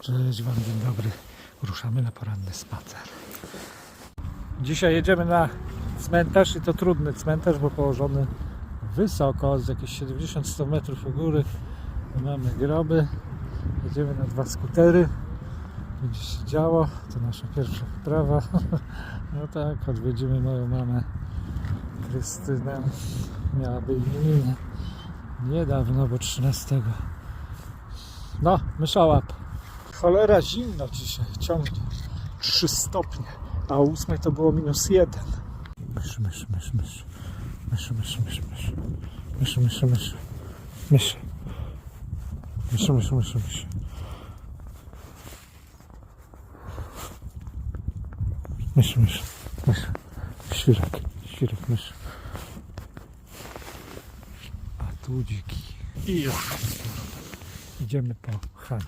Cześć Wam, dzień dobry. Ruszamy na poranny spacer. Dzisiaj jedziemy na cmentarz i to trudny cmentarz, bo położony wysoko, z jakieś 70-100 metrów u góry. Mamy groby. Jedziemy na dwa skutery. Będzie się działo. To nasza pierwsza wyprawa. No tak, odwiedzimy moją mamę Krystynę. Miałaby imieniny niedawno, bo 13. No, myszałap. Cholera zimno dzisiaj, ciągnie. 3 stopnie, a o 8 to było minus 1. Mysz, mysz, mysz, mysz. Mysz, mysz, mysz, mysz. Mysz, mysz, mysz. Mysz. Mysz, mysz, mysz, mysz. Mysz, mysz, mysz. Świrek, świrek, mysz. A tu dziki. I już. Idziemy po Hanie.